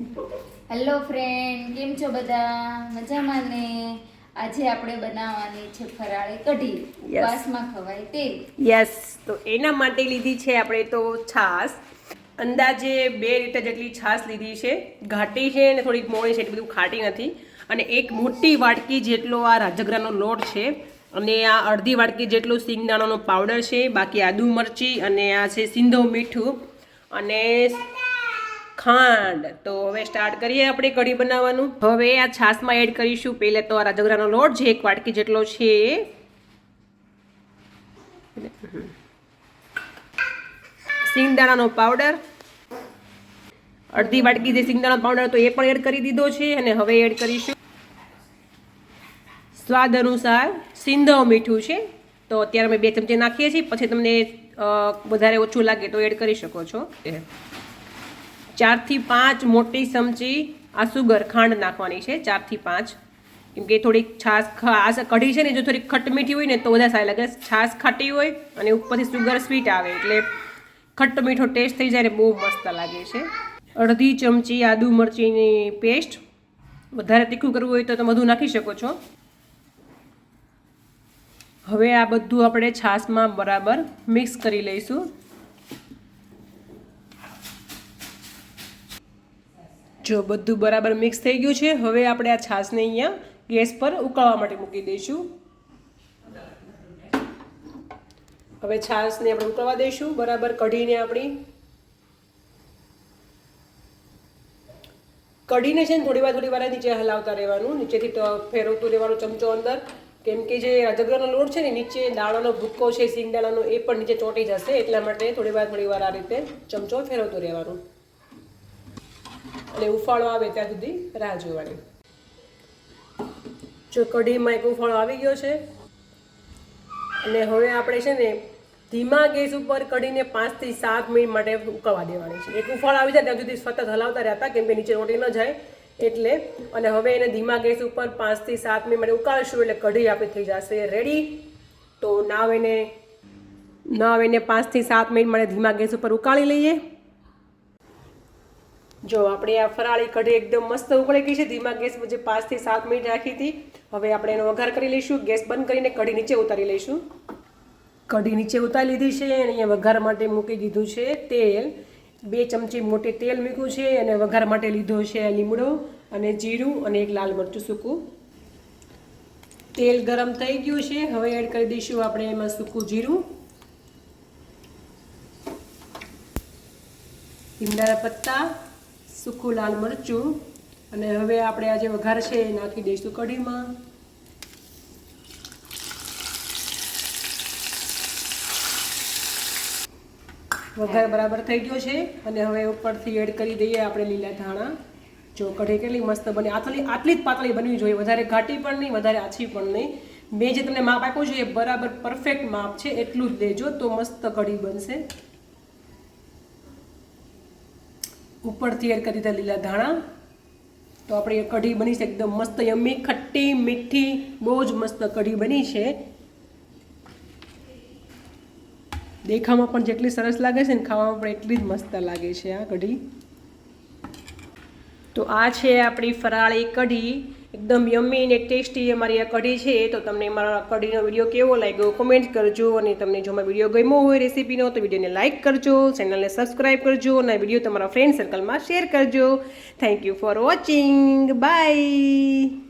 Hello friend કેમ છો બધા? મજામાં ને? આજે આપણે બનાવવાની છે ફરાળી કઢી. ઉપવાસમાં ખવાય તે યસ તો એના માટે લીધી છે આપણે તો છાશ. અંદાજે બે લીટર જેટલી છાશ લીધી છે. ઘાટી છે અને થોડીક મોડી છે એટલી બધું ખાટી નથી. અને એક મોટી વાટકી જેટલો આ રાજગરાનો લોટ છે અને આ અડધી વાટકી જેટલું સિંગદાણાનો પાવડર છે બાકી આદુ મરચી અને આ છે સિંધો મીઠું. અને ખાંડ. તો હવે સ્ટાર્ટ કરીએ આપણે કઢી બનાવવાનું. હવે આ છાશમાં એડ કરીશું. પહેલે તો આ રાજગરાનો લોટ જે એક વાટકી જેટલો છે. સિંગદાણાનો પાવડર અડધી વાટકી જે સિંગદાણાનો પાવડર તો એ પણ એડ કરી દીધો છે અને હવે એડ કરીશું. સ્વાદ અનુસાર સિંધવ મીઠું છે. તો અત્યારે અમે બે ચમચી નાખીએ છીએ. પછી તમને વધારે ઓછું લાગે તો એડ કરી શકો છો. ચારથી પાંચ મોટી ચમચી આ સુગર ખાંડ નાખવાની છે, ચારથી પાંચ. કેમ કે થોડીક છાશ ખાસ કઢી છે ને, જો થોડીક ખટમીઠી હોય ને, તો વધારે સારી લાગે. છાશ ખાટી હોય અને ઉપરથી સુગર સ્વીટ આવે, એટલે ખટ્ટો મીઠો ટેસ્ટ થઈ જાય ને, બહુ મસ્ત લાગે છે. અડધી ચમચી આદુ મરચીની પેસ્ટ વધારે તીખું કરવું હોય તો તમે બધું નાખી શકો છો. હવે આ બધું આપણે છાશમાં બરાબર મિક્સ કરી લઈશું. જો બધું બરાબર મિક્સ થઈ ગયું છે, હવે આપણે આ છાશને અહીંયા ગેસ પર ઉકાળવા માટે મૂકી દઈશું. હવે છાશને આપણે ઉકળવા દઈશું, બરાબર કઢીને આપણી. કઢીને છે ને થોડી વાર થોડી વાર નીચે હલાવતા રહેવાનું, નીચેથી ફેરવતું રહેવાનું ચમચો અંદર. કેમ કે જે રાજગરાનો લોટ છે ને, નીચે દાણાનો ભૂક્કો છે સિંગદાણાનો એ પણ નીચે ચોંટી જશે, એટલા માટે થોડી વાર થોડી વાર આ રીતે ચમચો ફેરવતું રહેવાનું. અને ઉફાળો આવે ત્યાં સુધી રાહ જોવાની. જો કઢીમાં એક ઉફાળો આવી ગયો છે, અને હવે આપણે છે ને ધીમા ગેસ ઉપર કઢીને પાંચથી સાત મિનિટ માટે ઉકળવા દેવાની છે. એક ઉફાળો આવી જાય ત્યાં સુધી સતત હલાવતા રહેતા કેમ કે નીચે રોટી ન જાય, એટલે અને હવે એને ધીમા ગેસ ઉપર પાંચથી સાત મિનિટ માટે ઉકાળશું એટલે કઢી આપણી થઈ જશે રેડી તો નાવ એને નાવ એને પાંચથી સાત મિનિટ માટે ધીમા ગેસ ઉપર ઉકાળી લઈએ. જો આપણે આ ફરાળી કઢી એકદમ મસ્ત ઉકળી ગઈ છે, ધીમા ગેસ મુજબ પાંચથી સાત મિનિટ રાખી હતી. હવે આપણે એનો વઘાર કરી લઈશું, ગેસ બંધ કરીને કઢી નીચે ઉતારી લઈશું. કઢી નીચે ઉતારી લીધી છે અને અહીંયા વઘાર માટે મૂકી દીધું છે તેલ. બે ચમચી મોટી તેલ મૂક્યું છે અને વઘાર માટે લીધો છે લીમડો અને જીરું અને એક લાલ મરચું સૂકું. તેલ ગરમ થઈ ગયું છે. હવે એડ કરી દઈશું આપણે એમાં સૂકું જીરું. લીમડાના પત્તા. સૂકું લાલ મરચું. અને હવે આપણે આ જે વઘાર છે એ નાખી દઈશું કઢીમાં. વઘાર બરાબર થઈ ગયો છે. અને હવે ઉપરથી એડ કરી દઈએ આપણે લીલા ધાણા. જો કઢી કેટલી મસ્ત બની. આટલી આટલી જ પાતળી બનવી જોઈએ. વધારે ઘાટી પણ નહીં, વધારે આછી પણ નહીં. મેં જે તમને માપ આપ્યું છે એ બરાબર પરફેક્ટ માપ છે. એટલું જ લેજો તો મસ્ત કઢી બનશે. ઉપરથી એડ કરી દીધા લીલા ધાણા. તો આપણી કઢી બની છે એકદમ મસ્ત યમ્મી ખટ્ટી, મીઠી, બહુ જ મસ્ત કઢી બની છે. દેખામાં પણ જેટલી સરસ લાગે છે ને ખાવામાં પણ એટલી જ મસ્ત લાગે છે આ કઢી. તો આ છે આપણી ફરાળી કઢી. એકદમ યમ્મી અને ટેસ્ટી અમારી આ કઢી છે. તો તમને મારા કઢીનો વીડિયો કેવો લાગ્યો કોમેન્ટ કરજો અને તમને જો મારો વીડિયો ગમ્યો હોય રેસીપીનો તો વિડીયોને લાઇક કરજો ચેનલને સબસ્ક્રાઈબ કરજો અને વીડિયો તમારા ફ્રેન્ડ સર્કલમાં શેર કરજો. Thank you for watching bye